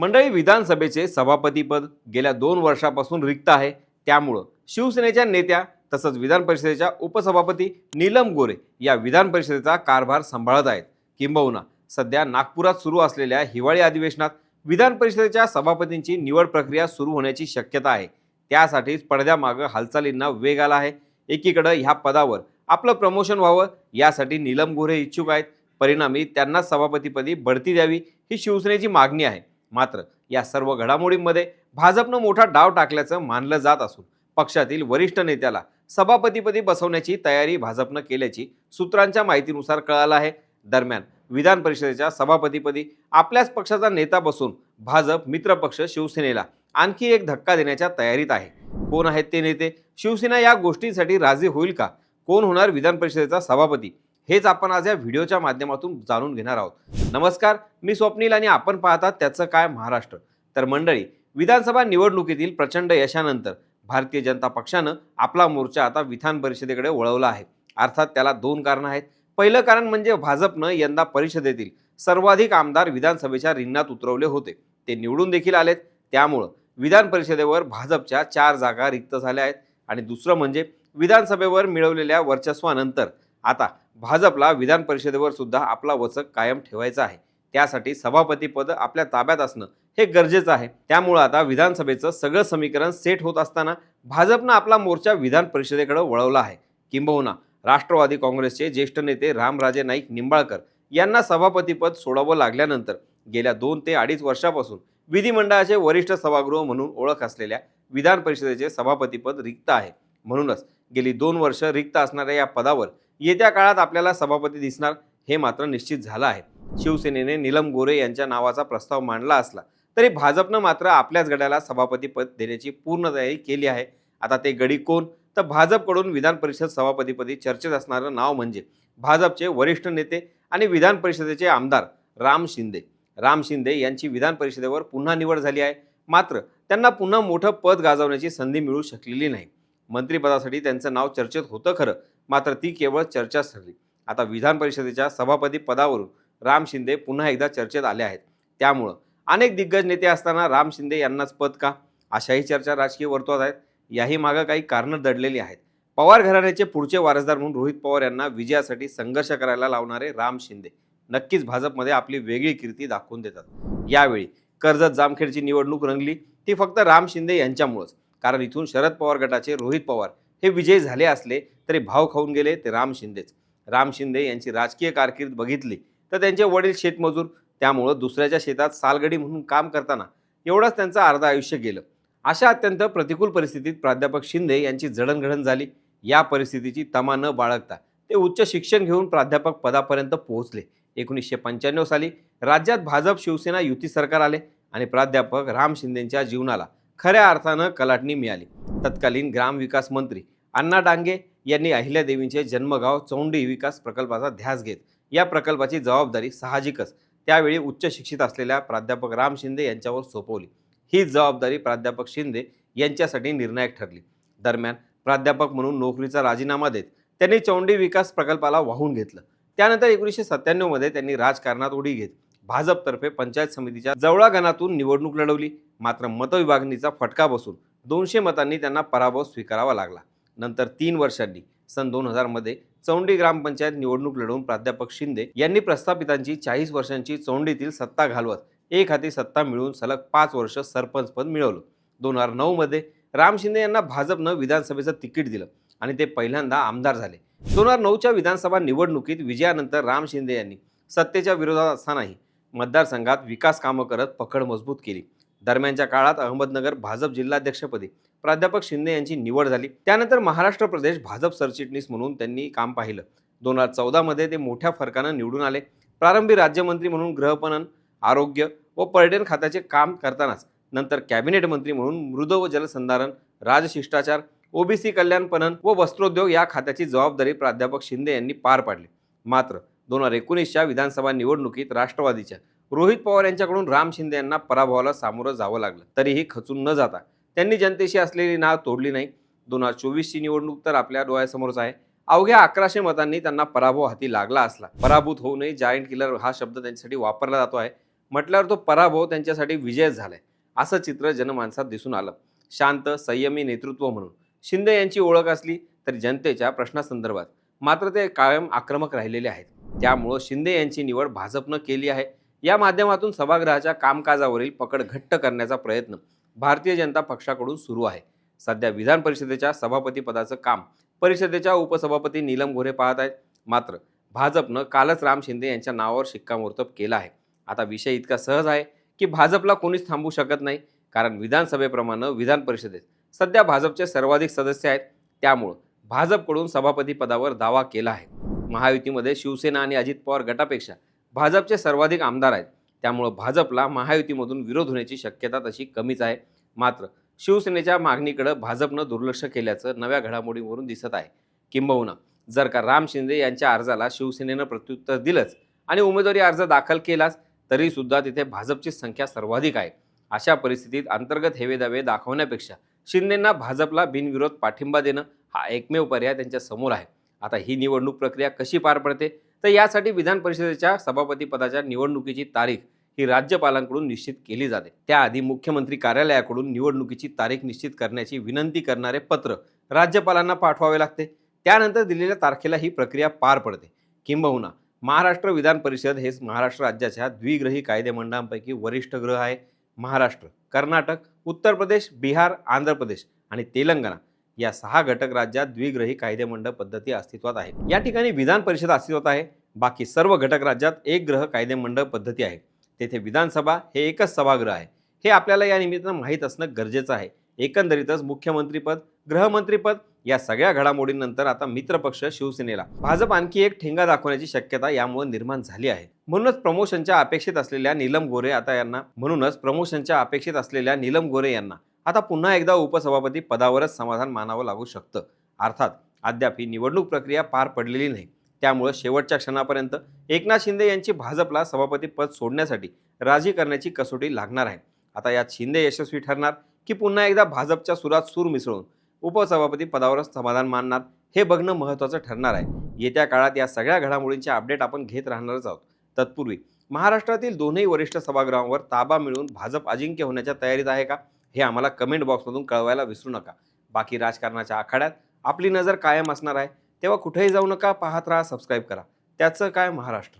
मंडळी विधानसभेचे सभापतीपद गेल्या दोन वर्षापासून रिक्त आहे. त्यामुळं शिवसेनेच्या नेत्या तसंच विधान परिषदेच्या उपसभापती नीलम गोरे या विधान परिषदेचा कारभार सांभाळत आहेत. किंबहुना सध्या नागपुरात सुरू असलेल्या हिवाळी अधिवेशनात विधान परिषदेच्या सभापतींची निवड प्रक्रिया सुरू होण्याची शक्यता आहे. त्यासाठीच पडद्यामागं हालचालींना वेग आला आहे. एकीकडं ह्या पदावर आपलं प्रमोशन व्हावं यासाठी नीलम गोरे इच्छुक आहेत. परिणामी त्यांना सभापतीपदी बढती द्यावी ही शिवसेनेची मागणी आहे. मात्र या सर्व घडामोडींमध्ये भाजपनं मोठा डाव टाकल्याचं मानलं जात असून पक्षातील वरिष्ठ नेत्याला सभापतीपदी बसवण्याची तयारी भाजपनं केल्याची सूत्रांच्या माहितीनुसार कळालं आहे. दरम्यान विधान परिषदेच्या सभापतीपदी आपल्याच पक्षाचा नेता बसून भाजप मित्रपक्ष शिवसेनेला आणखी एक धक्का देण्याच्या तयारीत आहे. कोण आहेत ते नेते? शिवसेना या गोष्टींसाठी राजी होईल का? कोण होणार विधान परिषदेचा सभापती? हेच आपण आज या व्हिडिओच्या माध्यमातून जाणून घेणार आहोत. नमस्कार मी स्वप्नील आणि आपण पाहतात त्याचं काय महाराष्ट्र. तर मंडळी विधानसभा निवडणुकीतील प्रचंड यशानंतर भारतीय जनता पक्षानं आपला मोर्चा आता विधान परिषदेकडे वळवला आहे. अर्थात त्याला दोन कारणं आहेत. पहिलं कारण म्हणजे भाजपनं यंदा परिषदेतील सर्वाधिक आमदार विधानसभेच्या रिंगणात उतरवले होते. ते निवडून देखील आलेत. त्यामुळं विधान परिषदेवर भाजपच्या चार जागा रिक्त झाल्या आहेत. आणि दुसरं म्हणजे विधानसभेवर मिळवलेल्या वर्चस्वानंतर आता भाजपला विधान परिषदेवर सुद्धा आपला वचक कायम ठेवायचा आहे. त्यासाठी सभापतीपद आपल्या ताब्यात असणं हे गरजेचं आहे. त्यामुळं आता विधानसभेचं सगळं समीकरण सेट होत असताना भाजपनं आपला मोर्चा विधान परिषदेकडे वळवला आहे. किंबहुना राष्ट्रवादी काँग्रेसचे ज्येष्ठ नेते रामराजे नाईक निंबाळकर यांना सभापतीपद सोडावं लागल्यानंतर गेल्या दोन ते अडीच वर्षापासून विधिमंडळाचे वरिष्ठ सभागृह म्हणून ओळख असलेल्या विधान परिषदेचे सभापतीपद रिक्त आहे. म्हणूनच गेली दोन वर्ष रिक्त असणाऱ्या या पदावर येत्या काळात आपल्याला सभापती दिसणार हे मात्र निश्चित झालं आहे. शिवसेनेने नीलम गोरे यांच्या नावाचा प्रस्ताव मांडला असला तरी भाजपनं मात्र आपल्याच गड्याला सभापतीपद देण्याची पूर्ण तयारी केली आहे. आता ते गडी कोण? तर भाजपकडून विधान परिषद सभापतीपदी चर्चेत असणारं नाव म्हणजे भाजपचे वरिष्ठ नेते आणि विधान परिषदेचे आमदार राम शिंदे. राम शिंदे यांची विधान परिषदेवर पुन्हा निवड झाली आहे. मात्र त्यांना पुन्हा मोठं पद गाजवण्याची संधी मिळू शकलेली नाही. मंत्रिपदासाठी त्यांचं नाव चर्चेत होतं खरं मात्र ती केवळ चर्चाच ठरली. आता विधान परिषदेच्या सभापती पदावरून राम शिंदे पुन्हा एकदा चर्चेत आले आहेत. त्यामुळं अनेक दिग्गज नेते असताना राम शिंदे यांनाच पद का? अशाही चर्चा राजकीय वर्तुळात आहेत. याही मागं काही कारणं दडलेली आहेत. पवार घराण्याचे पुढचे वारसदार म्हणून रोहित पवार यांना विजयासाठी संघर्ष करायला लावणारे राम शिंदे नक्कीच भाजपमध्ये आपली वेगळी कीर्ती दाखवून देतात. यावेळी कर्जत जामखेडची निवडणूक रंगली. ती फक्त राम शिंदे यांच्यामुळंच. कारण इथून शरद पवार गटाचे रोहित पवार हे विजयी झाले असले तरी भाव खाऊन गेले ते राम शिंदेच. राम शिंदे यांची राजकीय कारकीर्द बघितली तर त्यांचे वडील शेतमजूर त्यामुळं दुसऱ्याच्या शेतात सालगडी म्हणून काम करताना एवढंच त्यांचं अर्ध आयुष्य गेलं. अशा अत्यंत प्रतिकूल परिस्थितीत प्राध्यापक शिंदे यांची जडणघडण झाली. या परिस्थितीची तमा न बाळगता ते उच्च शिक्षण घेऊन प्राध्यापक पदापर्यंत पोहोचले. एकोणीसशे पंच्याण्णव साली राज्यात भाजप शिवसेना युती सरकार आले आणि प्राध्यापक राम शिंदेंच्या जीवनाला खऱ्या अर्थानं कलाटणी मिळाली. तत्कालीन ग्रामविकास मंत्री अण्णा डांगे यांनी अहिल्यादेवींचे जन्मगाव चौंडी विकास प्रकल्पाचा ध्यास घेत या प्रकल्पाची जबाबदारी साहजिकच त्यावेळी उच्च शिक्षित असलेल्या प्राध्यापक राम शिंदे यांच्यावर सोपवली. ही जबाबदारी प्राध्यापक शिंदे यांच्यासाठी निर्णायक ठरली. दरम्यान प्राध्यापक म्हणून नोकरीचा राजीनामा देत त्यांनी चौंडी विकास प्रकल्पाला वाहून घेतलं. त्यानंतर एकोणीसशे सत्त्याण्णवमध्ये त्यांनी राजकारणात उडी घेत भाजपतर्फे पंचायत समितीच्या जवळागणातून निवडणूक लढवली. मात्र मतविभागणीचा फटका बसून दोनशे मतांनी त्यांना पराभव स्वीकारावा लागला. नंतर तीन वर्षांनी सन दोन हजारमध्ये चौंडी ग्रामपंचायत निवडणूक लढवून प्राध्यापक शिंदे यांनी प्रस्थापितांची चाळीस वर्षांची चौंडीतील सत्ता घालवत एक हाती सत्ता मिळवून सलग पाच वर्ष सरपंचपद मिळवलं. दोन हजार नऊमध्ये राम शिंदे यांना भाजपनं विधानसभेचं तिकीट दिलं आणि ते पहिल्यांदा आमदार झाले. दोन हजार नऊच्या विधानसभा निवडणुकीत विजयानंतर राम शिंदे यांनी सत्तेच्या विरोधात असतानाही मतदारसंघात विकास कामं करत पकड मजबूत केली. दरम्यानच्या काळात अहमदनगर भाजप जिल्हाध्यक्षपदी प्राध्यापक शिंदे यांची निवड झाली. त्यानंतर महाराष्ट्र प्रदेश भाजप सरचिटणीस म्हणून त्यांनी काम पाहिलं. दोन हजार चौदामध्ये ते मोठ्या फरकानं निवडून आले. प्रारंभी राज्यमंत्री म्हणून गृहपणन आरोग्य व पर्यटन खात्याचे काम करतानाच नंतर कॅबिनेट मंत्री म्हणून मृद व जलसंधारण राजशिष्टाचार ओबीसी कल्याण पणन व वस्त्रोद्योग या खात्याची जबाबदारी प्राध्यापक शिंदे यांनी पार पाडली. मात्र दोन हजार एकोणीसच्या विधानसभा निवडणुकीत राष्ट्रवादीच्या रोहित पवार यांच्याकडून राम शिंदे यांना पराभवाला सामोरं जावं लागलं. तरीही खचून न जाता त्यांनी जनतेशी असलेली नाळ तोडली नाही. दोन हजार चोवीसची निवडणूक तर आपल्या डोळ्यासमोरच आहे. अवघ्या अकराशे मतांनी त्यांना पराभव हाती लागला असला. पराभूत होऊ नये जायंट किलर हा शब्द त्यांच्यासाठी वापरला जातो आहे. म्हटल्यावर तो पराभव त्यांच्यासाठी विजयच झालाय असं चित्र जनमानसात दिसून आलं. शांत संयमी नेतृत्व म्हणून. शिंदे यांची ओळख असली तरी जनतेच्या प्रश्नासंदर्भात मात्र ते कायम आक्रमक राहिलेले आहेत. त्यामुळं शिंदे यांची निवड भाजपनं केली आहे. या माध्यमातून सभागृहाच्या कामकाजावरील पकड घट्ट करण्याचा प्रयत्न भारतीय जनता पक्षाकडून सुरू आहे. सध्या विधान परिषदेच्या सभापती पदाचं काम परिषदेच्या उपसभापती नीलम गोरे पाहत आहेत. मात्र भाजपनं कालच राम शिंदे यांच्या नावावर शिक्कामोर्तब केला आहे. आता विषय इतका सहज आहे की भाजपला कोणीच थांबू शकत नाही. कारण विधानसभेप्रमाणे विधान परिषदेत सध्या भाजपचे सर्वाधिक सदस्य आहेत. त्यामुळं भाजपकडून सभापती पदावर दावा केला आहे. महायुतीमध्ये शिवसेना आणि अजित पवार गटापेक्षा भाजपचे सर्वाधिक आमदार आहेत. त्यामुळं भाजपला महायुतीमधून विरोध होण्याची शक्यता तशी कमीच आहे. मात्र शिवसेनेच्या मागणीकडं भाजपनं दुर्लक्ष केल्याचं नव्या घडामोडीवरून दिसत आहे. किंबहुना जर का राम शिंदे यांच्या अर्जाला शिवसेनेनं प्रत्युत्तर दिलंच आणि उमेदवारी अर्ज दाखल केलाच तरी सुद्धा तिथे भाजपची संख्या सर्वाधिक आहे. अशा परिस्थितीत अंतर्गत हेवेदावे दाखवण्यापेक्षा शिंदेंना भाजपला बिनविरोध पाठिंबा देणं हा एकमेव पर्याय त्यांच्यासमोर आहे. आता ही निवडणूक प्रक्रिया कशी पार पडते? तर यासाठी विधान परिषदेच्या सभापतीपदाच्या निवडणुकीची तारीख ही राज्यपालांकडून निश्चित केली जाते. त्याआधी मुख्यमंत्री कार्यालयाकडून निवडणुकीची तारीख निश्चित करण्याची विनंती करणारे पत्र राज्यपालांना पाठवावे लागते. त्यानंतर दिलेल्या तारखेला ही प्रक्रिया पार पडते. किंबहुना महाराष्ट्र विधान परिषद हे महाराष्ट्र राज्याच्या द्विग्रही कायदेमंडळांपैकी वरिष्ठ ग्रह आहे. महाराष्ट्र कर्नाटक उत्तर प्रदेश बिहार आंध्र प्रदेश आणि तेलंगणा या सहा घटक राज्यात द्विग्रही कायदेमंडळ पद्धती अस्तित्वात आहे या ठिकाणी विधान परिषद अस्तित्वात आहे. बाकी सर्व घटक राज्यात एक ग्रह कायदेमंडळ पद्धती आहे. तेथे विधानसभा हे एकच सभागृह आहे. हे आपल्याला या निमित्तानं माहीत असणं गरजेचं आहे. एकंदरीतच मुख्यमंत्रीपद गृहमंत्रीपद या सगळ्या घडामोडींनंतर आता मित्रपक्ष शिवसेनेला. भाजप आणखी एक ठेंगा दाखवण्याची शक्यता यामुळे निर्माण झाली आहे. म्हणूनच प्रमोशनच्या अपेक्षित असलेल्या नीलम गोरे आता यांना म्हणूनच प्रमोशनच्या अपेक्षित असलेल्या नीलम गोरे यांना आता पुन्हा एकदा उपसभापती पदावरच समाधान मानावं लागू शकतं. अर्थात अद्याप ही निवडणूक प्रक्रिया पार पडलेली नाही. त्यामुळं शेवटच्या क्षणापर्यंत एकनाथ शिंदे यांची भाजपला सभापती पद सोडण्यासाठी राजी करण्याची कसोटी लागणार आहे. आता यात शिंदे यशस्वी ठरणार की पुन्हा एकदा भाजपच्या सुरात सूर मिसळून उपसभापती पदावरच समाधान मानणार हे बघणं महत्त्वाचं ठरणार आहे. येत्या काळात या सगळ्या घडामोडींचे अपडेट आपण घेत राहणारच आहोत. तत्पूर्वी महाराष्ट्रातील दोन्ही वरिष्ठ सभागृहांवर ताबा मिळवून भाजप अजिंक्य होण्याच्या तयारीत आहे का? हे आम्हाला कमेंट बॉक्समधून कळवायला विसरू नका. बाकी राजकारणाच्या आखाड्यात आपली नजर कायम असणार आहे. तेव्हा कुठेही जाऊ नका पाहत राहा सबस्क्राईब करा. त्याचं काय महाराष्ट्र?